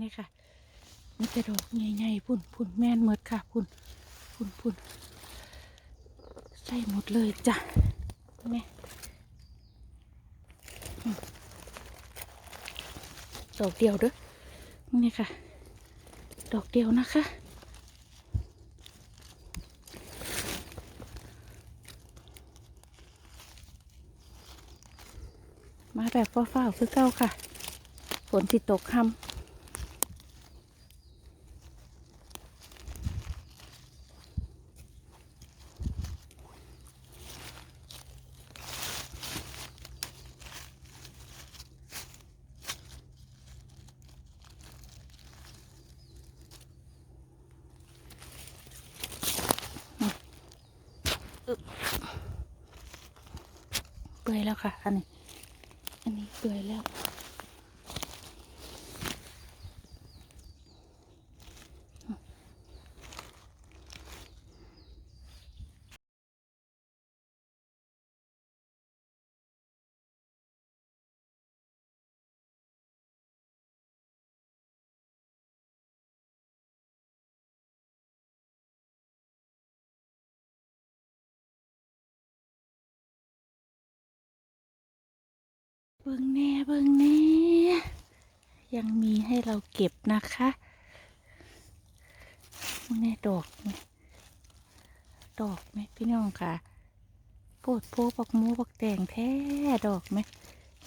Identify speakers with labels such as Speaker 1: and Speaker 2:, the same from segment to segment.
Speaker 1: นี่ค่ะนี่จะดอกใหญ่ๆพุ่นพุ่นแม่นหมดค่ะพุ่นพุ่นพุ่นใส่หมดเลยจ้ะแม่ดอกเดียวเด้อนี่ค่ะ ดอกเดียวนะคะมาแบบฟ้าๆคือเก้าค่ะ ฝนติดตกคำ เปื่อยแล้วค่ะ อันนี้ อันนี้เปื่อยแล้ว เบิ่งแน่เบิ่งแน่ยังมีให้เราเก็บนะคะเบิ่งแน่ดอกไหมดอกไหมพี่น้องค่ะโปดโพปักมูปักแตงแท้ดอกไหม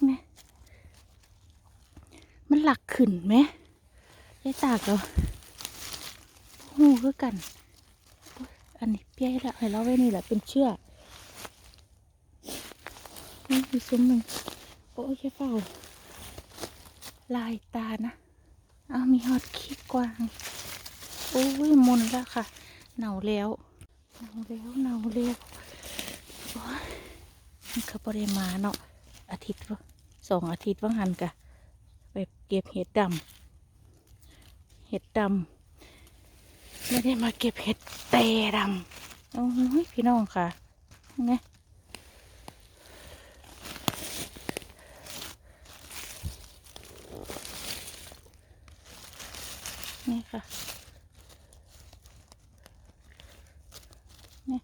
Speaker 1: แม่มันหลักขึ้นไหมยายตากเรอหูคือกัน อันนี้เปี้ยละให้เราไว้นี่แหละเป็นเชือกนี่มีซุ้มหนึ่ง โอ้ยแค่เฝ้า ลายตานะ เอามีฮอตขี้กวาง โอ้ยมนแล้วค่ะหนาวแล้วหนาวแล้วหนาวแล้วโอ้ยมันก็บริมาเนาะอาทิตย์วะสองอาทิตย์ว่างหันกะไปเก็บเห็ดดำเห็ดดำไม่ได้มาเก็บเห็ดแต่ดำโอ้ยพี่น้องค่ะไง ค่ะนี่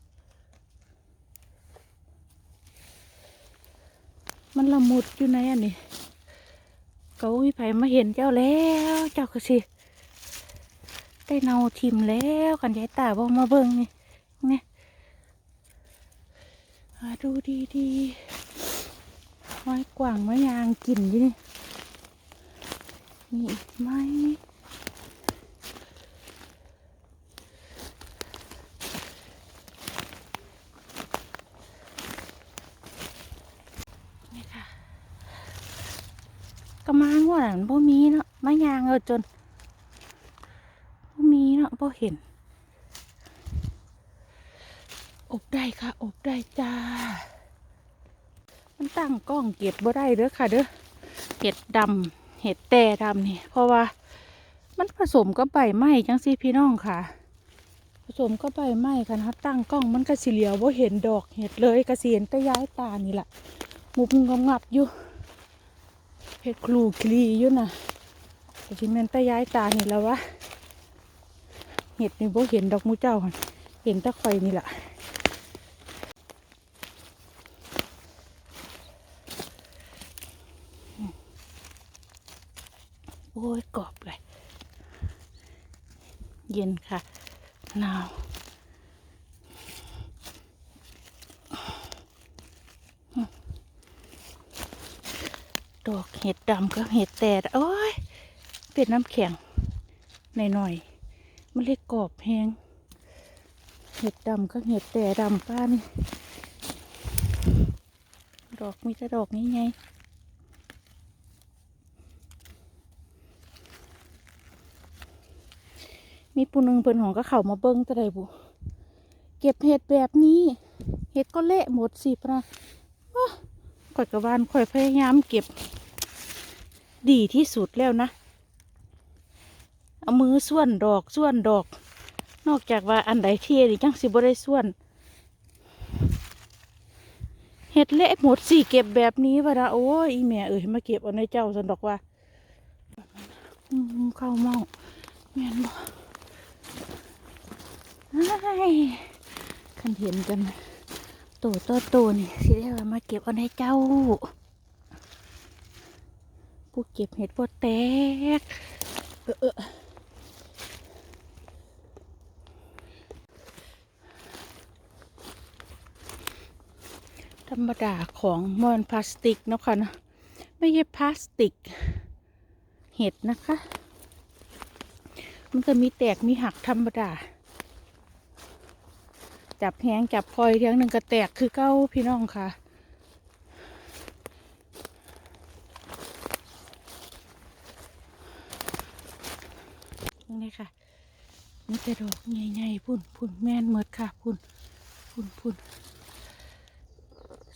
Speaker 1: มันละมุดอยู่ในอันนี้ก็มีไผมาเห็นเจ้าแล้วเจ้าก็สิได้เนาทิมแล้วกันยายตาบอกมาเบิ่งนี่นี่หาดูดีดีไม้กว่างไม้ยางกินยู่นี่มีอีกไหม ก็มางวดนั้นบ่มีเนาะมายางเออจนบ่มีเนาะบ่เห็น อบได้ค่ะ อบได้จ้า มันตั้งกล้องเก็บบ่ได้เด้อค่ะเด้อเห็ดดำเห็ดแต่ดำนี่ เพราะว่า มันผสมกับใบไม้จังสิพี่น้องค่ะ ผสมกับใบไม้ค่ะนะตั้งกล้องมันก็สิเหลียวบ่เห็นดอกเห็ดเลยก็สิเห็นแต่ย้ายตานี่แหละมุบงงับอยู่ เห็ดคลูคลีอยู่นะแต่ที่แม่นตาย้ายตานี่แล้ววะเห็ดนี่บ่เห็นดอกมูเจ้าหันเห็นตะไคร่นี่แหละโอ้ยกรอบเลย เย็นค่ะหนาว ดอกเห็ดดำกับเห็ดแต่โอ้ยเป็นน้ำแข็งหน่อยๆมันเรียกกรอบแหงเห็ดดำกับเห็ดแต่ดำป้านี่ดอกมีแต่ดอกนี้ไงมีปูนึงเพิ่นของก็เข่ามาเบิ้งตะไดบุเก็บเห็ดแบบนี้เห็ดก็เละหมดสิพระข่อยกระวานข่อยพยายามเก็บ ดีที่สุดแล้วนะ เอามือส่วนดอกส่วนดอก นอกจากว่าอันใดเที่นี่จังสิบ่ได้ส่วน เห็ดเละหมดสิเก็บแบบนี้วะนะโอ้ยอีแม่เอ้ยมาเก็บเอาในเจ้าสันดอกว่าเข้าเมาแม่นบ่ไอ้ายคันเห็นกันโตโตโตนี่สิได้ว่ามาเก็บเอาให้เจ้า ผู้เก็บเห็ดพวแตก เออเออธรรมดาของมอนพลาสติกนะคะเนะไม่ใช่พลาสติก เห็ดนะคะ มันก็มีแตกมีหักธรรมดา จับแหงจับคอยเทียงหนึ่งก็แตกคือเก้าพี่น้องค่ะ นี่ค่ะนี่แต่ดอกใหญ่ๆพุ่นพุ่นแม่นหมดค่ะ พุ่นพุ่นพุ่น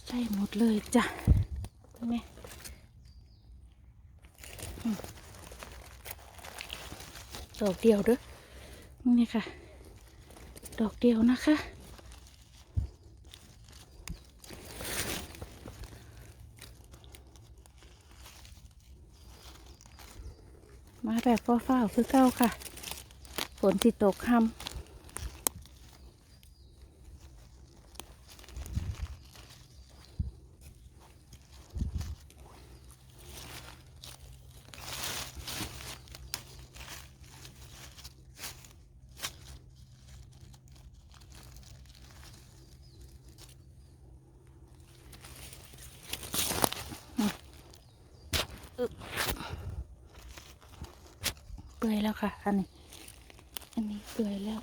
Speaker 1: ใส่หมดเลยจ้ะนี่ดอกเดียวเด้อนี่ค่ะ ดอกเดียวนะคะ แบบฟ้าๆคือเก้าค่ะ ฝนติดตกค่ำอึ๊บเปื่อยแล้ว ค่ะ อันนี้ อันนี้เปื่อยแล้ว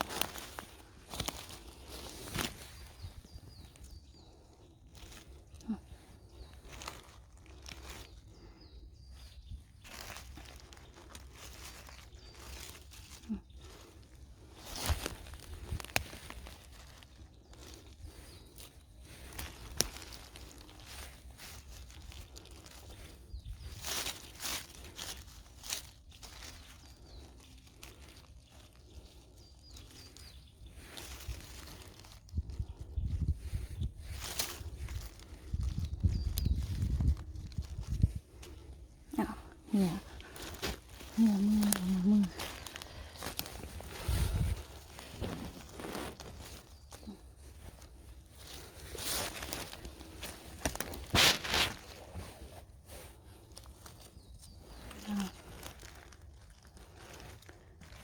Speaker 1: เนี่ยเนี่ยมือเนี่ยมือเอา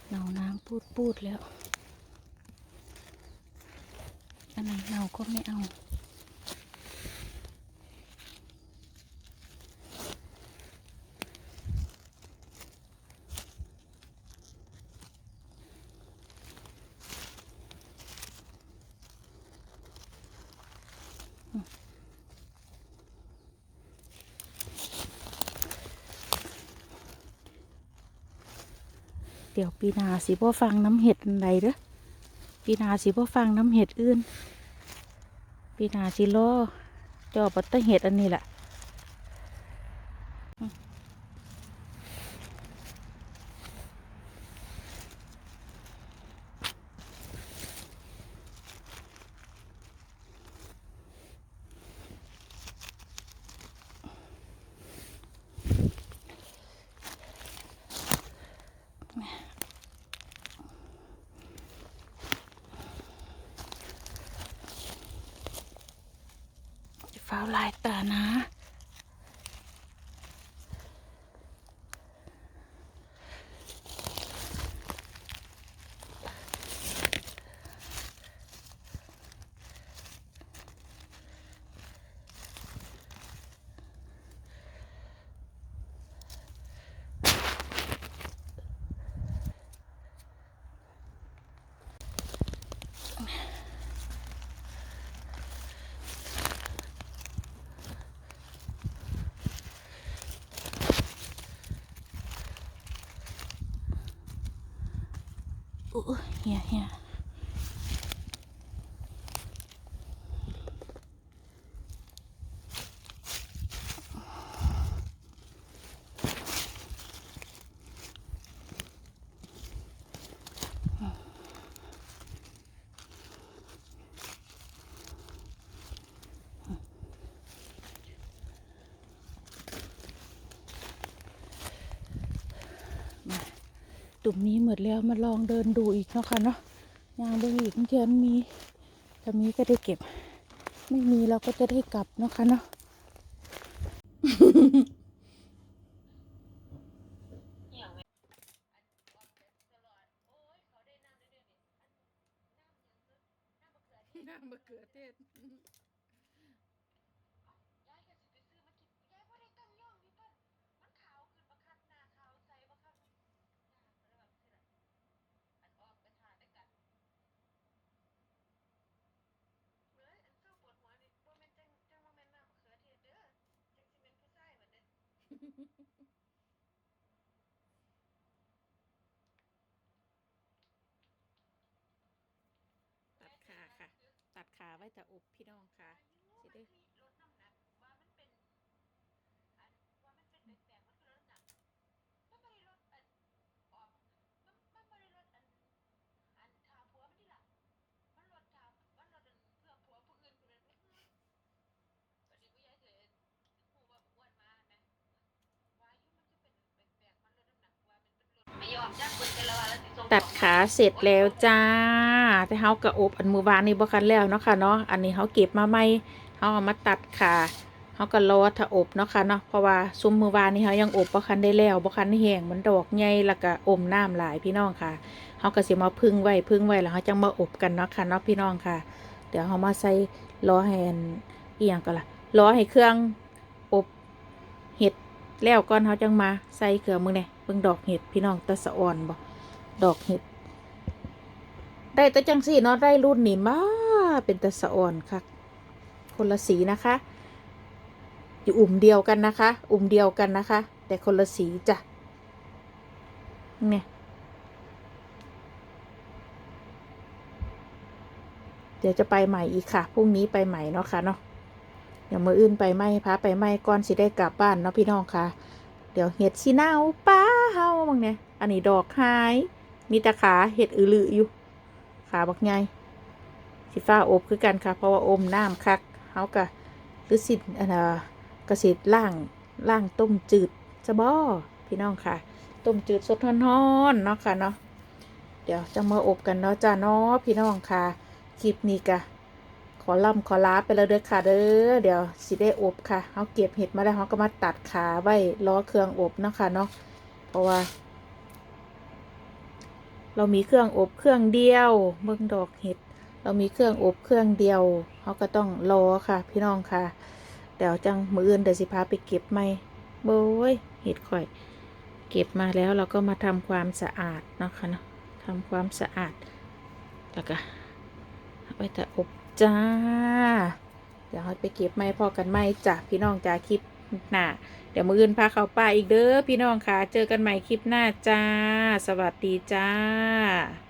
Speaker 1: เนาน้ำปูดปูดแล้ว อันไหนเนาก็ไม่เอา ดี๋ยวปีนาสิบ่ฟังน้ำเห็ดอันใดเด้อปีนาสิบ่ฟังน้ำเห็ดอื่นปีนาสิรอจอบัตเตอร์เห็ดอันนี้แหละอืมฟ้าวลายตานะ อู้เฮี ตุ่มนี้หมดแล้วมาลองเดินดูอีกเนาะค่ะเนาะยางเบิ่งอีกเทียนมีถ้ามีก็ได้เก็บ ไม่มีเราก็จะได้กลับเนาะค่ะเนาะ น้ำมะเขือเทศ ตัดขาค่ะ ตัดขาไว้แต่อบพี่น้องค่ะสิได้ตัดขาเสร็จแล้วจ้า แต่เฮากระอบอันมือวานนี่บ่คันแล้วเนาะค่ะเนาะอันนี้เฮาเก็บมาใหม่เฮาเอามาตัดขาเฮาก็รอถ้าอบเนาะค่ะเนาะเพราะว่าซุ้มมือวานนี่เฮายังอบบ่คันได้แล้วบ่คันแห้งมันดอกใหญ่แล้วก็อมน้ำหลายพี่น้องค่ะเฮาก็สิมาพึ่งไว้พึ่งไว้แล้วเฮาจังมาอบกันเนาะค่ะเนาะพี่น้องค่ะ เดี๋ยวเฮามาใส่รอให้อันอีหยังก็ล่ะรอให้เครื่องอบเห็ดแล้วก่อนเฮาจังมาใส่เครื่องมึงเนี่ยเบิ่งดอกเห็ดพี่น้องตะสะอ่อนบ่ดอกเห็ด ได้แต่จังสี่เนาะได้รุ่นนี่มาเป็นตะสะอ่อนค่ะคนละสีนะคะ อยู่อุ่มเดียวกันนะคะ อุ่มเดียวกันนะคะ แต่คนละสีจ้ะเนี่ยเดี๋ยวจะไปใหม่อีกค่ะ พรุ่งนี้ไปใหม่เนาะค่ะเนาะ เดี๋ยวมืออื่นไปไหมพาไปไหมก่อนสิได้กลับบ้านเนาะพี่น้องค่ะ เดี๋ยวเห็ดสีเนาป้าเฮาบางเนี่ยอันนี้ดอกหาย มีตะขาเห็ดอือลืออยู่ ขาบักไงสิฟ้าอบคือกันค่ะ เพราะว่าอมน้ำคักเฮากะหรือสิอันน่ะกระสิล่างล่างต้มจืดจะบ่พี่น้องค่ะ ต้มจืดสดร้อนๆเนาะค่ะเนาะเดี๋ยวจะมาอบกันเนาะจ้าเนาะพี่น้องค่ะคลิปนี้กะขอล่ำขอลาไปแล้วเด้อค่ะเด้อเดี๋ยวสิได้อบค่ะเขาเก็บเห็ดมาแล้วเขาก็มาตัดขาไว้ล้อเครื่องอบเนาะค่ะเนาะเพราะว่า เรามีเครื่องอบเครื่องเดียวเบิ่งดอกเห็ด เรามีเครื่องอบเครื่องเดียวเขาก็ต้องรอค่ะ พี่น้องค่ะเดี๋ยวจังมืออื่นเดี๋ยวสิพาไปเก็บไหมโบยเห็ดข่อย เก็บมาแล้วเราก็มาทำความสะอาดเนาะค่ะเนาะทำความสะอาดแล้วก็เอาไปแต่อบจ้าเดี๋ยวเราไปเก็บไม้พอกันไม้จ้ะพี่น้องจ้าคลิป หน้าเดี๋ยวมืออื่นพาเข้าป่าอีกเด้อพี่น้องค่ะ เจอกันใหม่คลิปหน้าจ้า สวัสดีจ้า